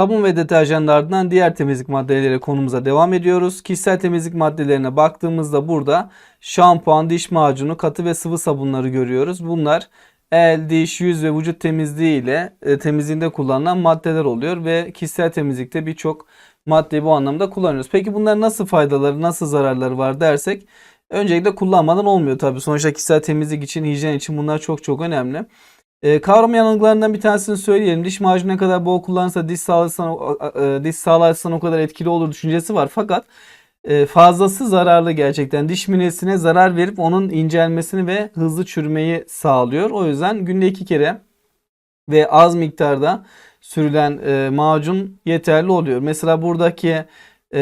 Sabun ve deterjanlardan diğer temizlik maddeleri konumuza devam ediyoruz. Kişisel temizlik maddelerine baktığımızda burada şampuan, diş macunu, katı ve sıvı sabunları görüyoruz. Bunlar el, diş, yüz ve vücut temizliği ile e, temizliğinde kullanılan maddeler oluyor ve kişisel temizlikte birçok maddeyi bu anlamda kullanıyoruz. Peki bunların nasıl faydaları, nasıl zararları var dersek öncelikle kullanmadan olmuyor tabii. Sonuçta kişisel temizlik için, hijyen için bunlar çok çok önemli. E, kavram yanılgılarından bir tanesini söyleyelim. Diş macunu ne kadar bol kullanırsa diş o- e, diş sağlığı açısından o kadar etkili olur düşüncesi var. Fakat e, fazlası zararlı gerçekten. Diş minesine zarar verip onun incelmesini ve hızlı çürümeyi sağlıyor. O yüzden günde iki kere ve az miktarda sürülen e, macun yeterli oluyor. Mesela buradaki e,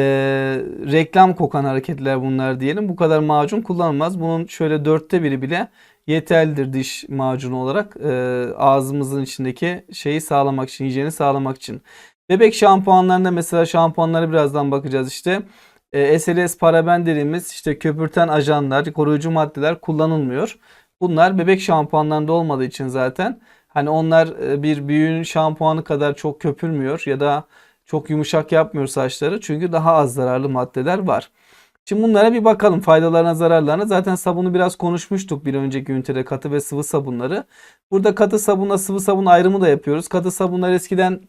reklam kokan hareketler bunlar diyelim. Bu kadar macun kullanılmaz. Bunun şöyle dörtte biri bile yeterlidir diş macunu olarak e, ağzımızın içindeki şeyi sağlamak için, hijyeni sağlamak için. Bebek şampuanlarında mesela şampuanlara birazdan bakacağız işte. E, SLS paraben dediğimiz işte köpürten ajanlar, koruyucu maddeler kullanılmıyor. Bunlar bebek şampuanlarında olmadığı için zaten hani onlar e, bir büyüğün şampuanı kadar çok köpürmüyor ya da çok yumuşak yapmıyor saçları çünkü daha az zararlı maddeler var. Şimdi bunlara bir bakalım faydalarına zararlarına. Zaten sabunu biraz konuşmuştuk bir önceki ünitede katı ve sıvı sabunları. Burada katı sabunla sıvı sabun ayrımı da yapıyoruz. Katı sabunlar eskiden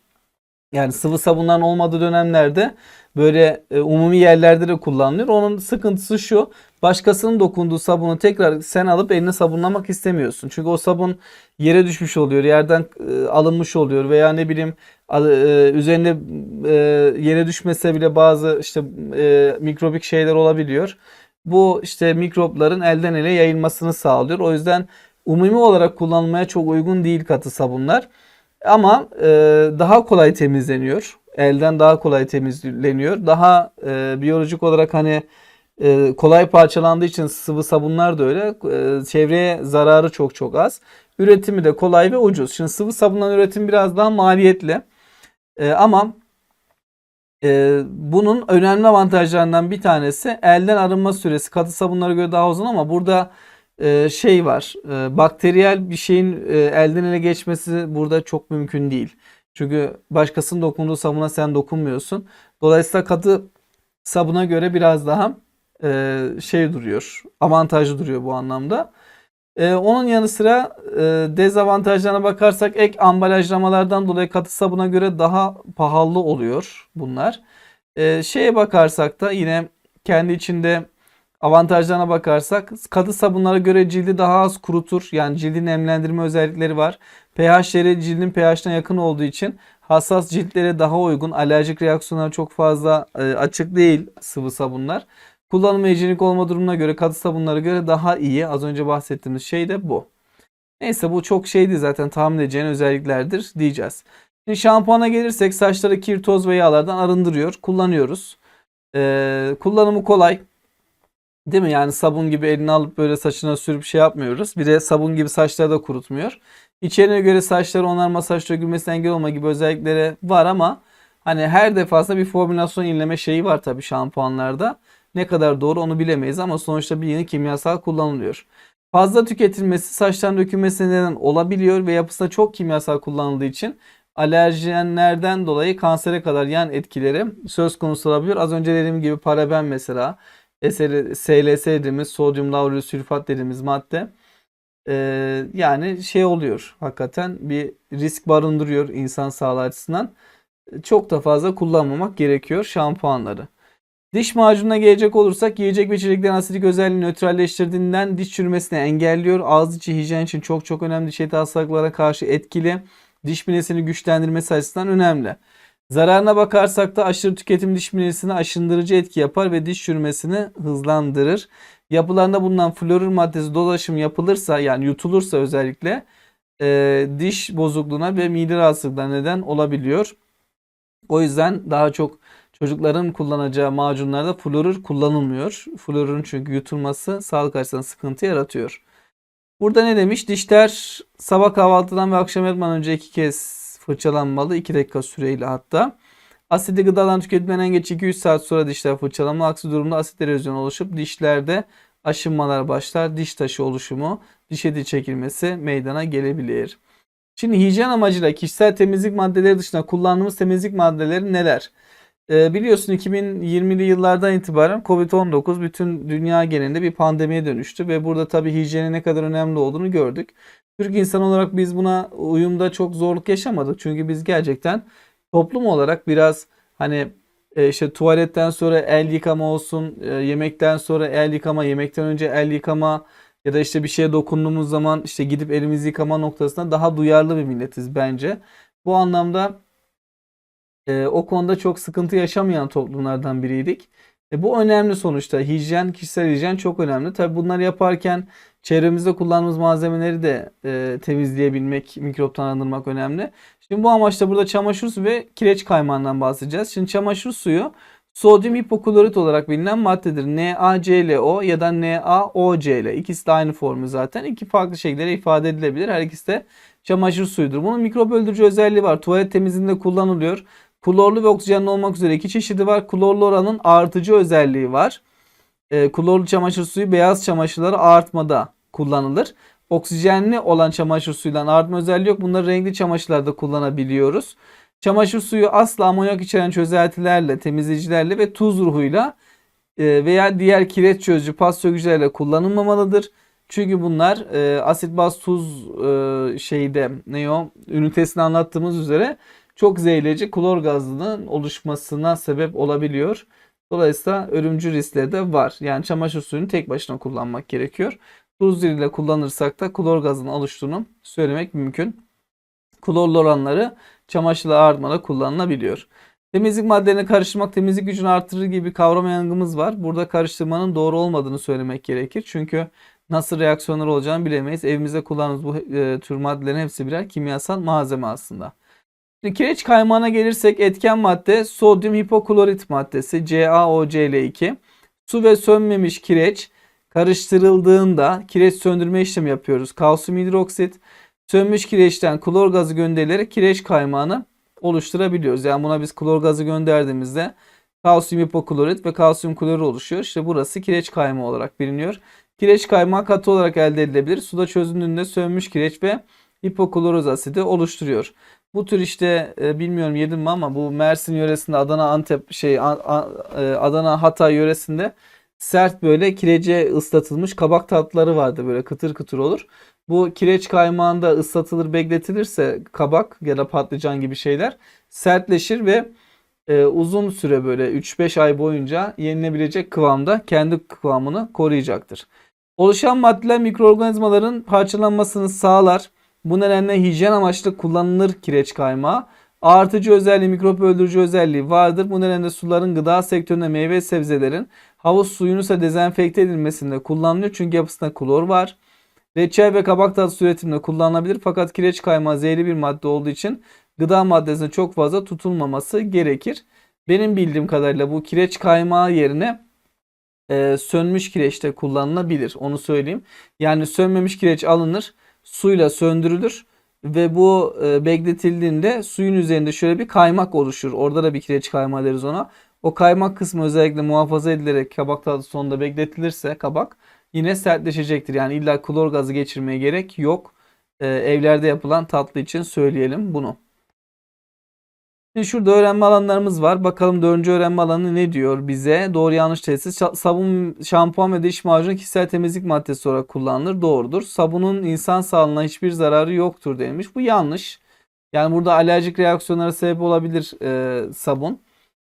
yani sıvı sabunların olmadığı dönemlerde böyle e, umumi yerlerde de kullanılıyor. Onun sıkıntısı şu. Başkasının dokunduğu sabunu tekrar sen alıp eline sabunlamak istemiyorsun. Çünkü o sabun yere düşmüş oluyor, yerden e, alınmış oluyor veya ne bileyim e, üzerine e, yere düşmese bile bazı işte e, mikrobik şeyler olabiliyor. Bu işte mikropların elden ele yayılmasını sağlıyor. O yüzden umumi olarak kullanılmaya çok uygun değil katı sabunlar. Ama e, daha kolay temizleniyor. Elden daha kolay temizleniyor. Daha e, biyolojik olarak hani e, kolay parçalandığı için sıvı sabunlar da öyle. E, çevreye zararı çok çok az. Üretimi de kolay ve ucuz. Şimdi sıvı sabunların üretimi biraz daha maliyetli. E, ama e, bunun önemli avantajlarından bir tanesi elden arınma süresi katı sabunlara göre daha uzun ama burada şey var. E, bakteriyel bir şeyin e, elden ele geçmesi burada çok mümkün değil. Çünkü başkasının dokunduğu sabuna sen dokunmuyorsun. Dolayısıyla katı sabuna göre biraz daha e, şey duruyor. Avantajlı duruyor bu anlamda. E, onun yanı sıra e, dezavantajlarına bakarsak ek ambalajlamalardan dolayı katı sabuna göre daha pahalı oluyor bunlar. E, şeye bakarsak da yine kendi içinde avantajlarına bakarsak katı sabunlara göre cildi daha az kurutur. Yani cildi nemlendirme özellikleri var. pH'leri cildin pH'ına yakın olduğu için hassas ciltlere daha uygun. Alerjik reaksiyonlara çok fazla e, açık değil sıvı sabunlar. Kullanım ve hijyenik olma durumuna göre katı sabunlara göre daha iyi. Az önce bahsettiğimiz şey de bu. Neyse bu çok şeydi zaten tahmin edeceğin özelliklerdir diyeceğiz. Şimdi şampuana gelirsek saçları kir, toz ve yağlardan arındırıyor. Kullanıyoruz. Ee, kullanımı kolay. Değil mi? Yani sabun gibi elini alıp böyle saçına sürüp şey yapmıyoruz. Bir de sabun gibi saçları da kurutmuyor. İçeriğine göre saçları onarma, saç dökülmesine engel olma gibi özellikleri var ama hani her defasında bir formülasyon yenileme şeyi var tabii şampuanlarda. Ne kadar doğru onu bilemeyiz ama sonuçta bir yeni kimyasal kullanılıyor. Fazla tüketilmesi saçların dökülmesine neden olabiliyor ve yapısında çok kimyasal kullanıldığı için alerjenlerden dolayı kansere kadar yan etkileri söz konusu olabiliyor. Az önce dediğim gibi paraben mesela SL SLS dediğimiz sodyum lauryl sülfat dediğimiz madde ee, yani şey oluyor hakikaten bir risk barındırıyor insan sağlığı açısından. Çok da fazla kullanmamak gerekiyor şampuanları. Diş macununa gelecek olursak yiyecek ve içeceklerin asidik özelliğini nötralleştirdiğinden diş çürümesini engelliyor. Ağız içi hijyen için çok çok önemli. Eti hastalıklara karşı etkili. Diş minesini güçlendirmesi açısından önemli. Zararına bakarsak da aşırı tüketim diş minesine aşındırıcı etki yapar ve diş çürümesini hızlandırır. Yapılarında bulunan florür maddesi dolaşım yapılırsa yani yutulursa özellikle e, diş bozukluğuna ve mide rahatsızlıklarına neden olabiliyor. O yüzden daha çok çocukların kullanacağı macunlarda florür kullanılmıyor. Florürün çünkü yutulması sağlık açısından sıkıntı yaratıyor. Burada ne demiş? Dişler sabah kahvaltıdan ve akşam yatmadan önce iki kez fırçalanmalı. 2 dakika süreyle hatta. Asitli gıdaların tüketiminden en geç 2-3 saat sonra dişler fırçalanmalı. Aksi durumda asit erozyonu oluşup dişlerde aşınmalar başlar. Diş taşı oluşumu, diş eti çekilmesi meydana gelebilir. Şimdi hijyen amacıyla kişisel temizlik maddeleri dışında kullandığımız temizlik maddeleri neler? Ee, biliyorsun 2020'li yıllardan itibaren Covid-19 bütün dünya genelinde bir pandemiye dönüştü ve burada tabii hijyenin ne kadar önemli olduğunu gördük. Türk insan olarak biz buna uyumda çok zorluk yaşamadık. Çünkü biz gerçekten toplum olarak biraz hani e, işte tuvaletten sonra el yıkama olsun, e, yemekten sonra el yıkama, yemekten önce el yıkama ya da işte bir şeye dokunduğumuz zaman işte gidip elimizi yıkama noktasında daha duyarlı bir milletiz bence. Bu anlamda e, o konuda çok sıkıntı yaşamayan toplumlardan biriydik. E, bu önemli sonuçta. Hijyen, kişisel hijyen çok önemli. Tabii bunları yaparken çevremizde kullandığımız malzemeleri de e, temizleyebilmek, mikroptan arındırmak önemli. Şimdi bu amaçla burada çamaşır suyu ve kireç kaymağından bahsedeceğiz. Şimdi çamaşır suyu sodyum hipoklorit olarak bilinen maddedir. NaClO ya da NaOCl. İkisi de aynı formül zaten. İki farklı şekillere ifade edilebilir. Her ikisi de çamaşır suyudur. Bunun mikrop öldürücü özelliği var. Tuvalet temizliğinde kullanılıyor. Klorlu ve oksijenli olmak üzere iki çeşidi var. Klorlu oranın artıcı özelliği var. E, klorlu çamaşır suyu beyaz çamaşırları artmada kullanılır. Oksijenli olan çamaşır suyuyla artma özelliği yok. Bunları renkli çamaşırlarda kullanabiliyoruz. Çamaşır suyu asla amonyak içeren çözeltilerle, temizleyicilerle ve tuz ruhuyla e, veya diğer kireç çözücü pas sökücülerle kullanılmamalıdır. Çünkü bunlar e, asit baz tuz e, şeyde ne o ünitesini anlattığımız üzere çok zehirleyici klor gazının oluşmasına sebep olabiliyor. Dolayısıyla ölümcül riskleri de var. Yani çamaşır suyunu tek başına kullanmak gerekiyor. Tuz ile kullanırsak da klor gazının oluştuğunu söylemek mümkün. Klorlu oranları çamaşırla artmada kullanılabiliyor. Temizlik maddelerini karıştırmak temizlik gücünü artırır gibi kavram yangımız var. Burada karıştırmanın doğru olmadığını söylemek gerekir. Çünkü nasıl reaksiyonlar olacağını bilemeyiz. Evimizde kullandığımız bu e, tür maddelerin hepsi birer kimyasal malzeme aslında. Kireç kaymağına gelirsek etken madde sodyum hipoklorit maddesi CaOCl2. Su ve sönmemiş kireç karıştırıldığında kireç söndürme işlemi yapıyoruz. Kalsiyum hidroksit sönmüş kireçten klor gazı gönderilerek kireç kaymağını oluşturabiliyoruz. Yani buna biz klor gazı gönderdiğimizde kalsiyum hipoklorit ve kalsiyum klorür oluşuyor. İşte burası kireç kaymağı olarak biliniyor. Kireç kaymağı katı olarak elde edilebilir. Suda çözündüğünde sönmüş kireç ve hipokloroz asidi oluşturuyor. Bu tür işte e, bilmiyorum yedim mi ama bu Mersin yöresinde Adana Antep şey e, Adana Hatay yöresinde sert böyle kirece ıslatılmış kabak tatlıları vardı böyle kıtır kıtır olur. Bu kireç kaymağında ıslatılır bekletilirse kabak ya da patlıcan gibi şeyler sertleşir ve e, uzun süre böyle 3-5 ay boyunca yenilebilecek kıvamda kendi kıvamını koruyacaktır. Oluşan maddeler mikroorganizmaların parçalanmasını sağlar. Bu nedenle hijyen amaçlı kullanılır kireç kaymağı. Artıcı özelliği, mikrop öldürücü özelliği vardır. Bu nedenle suların gıda sektöründe meyve ve sebzelerin havuz suyunu ise dezenfekte edilmesinde kullanılıyor. Çünkü yapısında klor var. Reçel ve kabak tatlısı üretiminde kullanılabilir. Fakat kireç kaymağı zehirli bir madde olduğu için gıda maddesine çok fazla tutulmaması gerekir. Benim bildiğim kadarıyla bu kireç kaymağı yerine e, sönmüş kireçte kullanılabilir. Onu söyleyeyim. Yani sönmemiş kireç alınır suyla söndürülür ve bu e, bekletildiğinde suyun üzerinde şöyle bir kaymak oluşur. Orada da bir kireç kaymağı deriz ona. O kaymak kısmı özellikle muhafaza edilerek kabak tadı sonunda bekletilirse kabak yine sertleşecektir. Yani illa klor gazı geçirmeye gerek yok. E, evlerde yapılan tatlı için söyleyelim bunu. Şimdi şurada öğrenme alanlarımız var. Bakalım dördüncü öğrenme alanı ne diyor bize? Doğru yanlış tesis. Sabun, şampuan ve diş macunu kişisel temizlik maddesi olarak kullanılır. Doğrudur. Sabunun insan sağlığına hiçbir zararı yoktur denilmiş. Bu yanlış. Yani burada alerjik reaksiyonlara sebep olabilir e, sabun.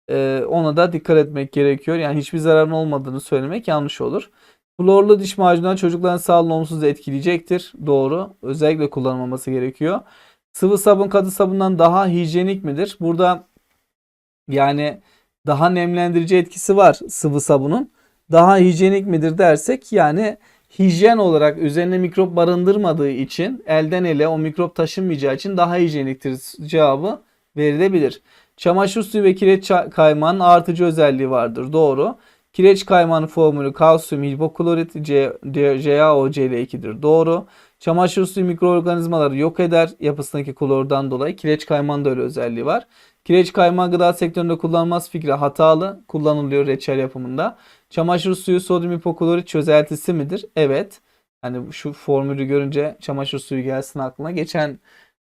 E, ona da dikkat etmek gerekiyor. Yani hiçbir zararın olmadığını söylemek yanlış olur. Klorlu diş macunları çocukların sağlığını olumsuz etkileyecektir. Doğru. Özellikle kullanılmaması gerekiyor. Sıvı sabun katı sabundan daha hijyenik midir? Burada yani daha nemlendirici etkisi var sıvı sabunun. Daha hijyenik midir dersek yani hijyen olarak üzerine mikrop barındırmadığı için elden ele o mikrop taşınmayacağı için daha hijyeniktir cevabı verilebilir. Çamaşır suyu ve kireç kaymağının artıcı özelliği vardır. Doğru. Kireç kaymağının formülü kalsiyum hipoklorit CaOCl2'dir. Doğru. Çamaşır suyu mikroorganizmaları yok eder yapısındaki klordan dolayı. Kireç kaymağında öyle özelliği var. Kireç kaymağı gıda sektöründe kullanılmaz fikri hatalı. Kullanılıyor reçel yapımında. Çamaşır suyu sodyum hipoklorit çözeltisi midir? Evet. Hani şu formülü görünce çamaşır suyu gelsin aklına. Geçen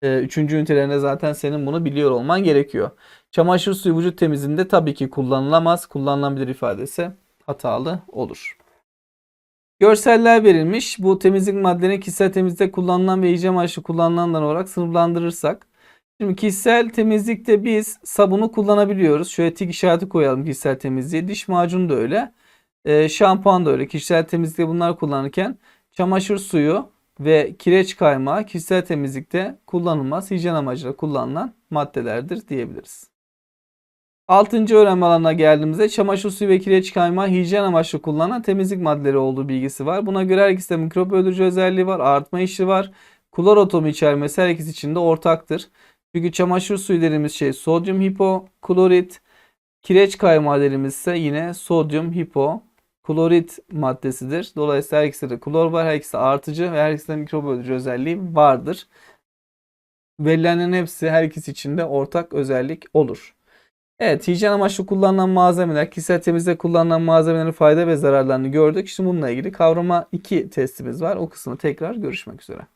e, üçüncü ünitelerinde zaten senin bunu biliyor olman gerekiyor. Çamaşır suyu vücut temizliğinde tabii ki kullanılamaz. Kullanılabilir ifadesi hatalı olur. Görseller verilmiş. Bu temizlik maddeleri kişisel temizlikte kullanılan ve yiyeceğim amaçlı kullanılanlar olarak sınıflandırırsak. Şimdi kişisel temizlikte biz sabunu kullanabiliyoruz. Şöyle tik işareti koyalım kişisel temizliğe. Diş macunu da öyle. E, şampuan da öyle. Kişisel temizlikte bunlar kullanırken çamaşır suyu ve kireç kaymağı kişisel temizlikte kullanılmaz. Hijyen amacıyla kullanılan maddelerdir diyebiliriz. Altıncı öğrenme alanına geldiğimizde çamaşır suyu ve kireç kaymağı hijyen amaçlı kullanılan temizlik maddeleri olduğu bilgisi var. Buna göre her ikisinde mikrop öldürücü özelliği var, artma işi var. Klor atomu içermesi her ikisi için de ortaktır. Çünkü çamaşır suyu dediğimiz şey sodyum hipoklorit, kireç kaymağı dediğimiz ise yine sodyum hipoklorit maddesidir. Dolayısıyla her ikisinde de klor var, her ikisi artıcı ve her ikisinde mikrop öldürücü özelliği vardır. Verilenlerin hepsi her ikisi için de ortak özellik olur. Evet, hijyen amaçlı kullanılan malzemeler, kişisel temizlikte kullanılan malzemelerin fayda ve zararlarını gördük. Şimdi bununla ilgili kavrama 2 testimiz var. O kısmı tekrar görüşmek üzere.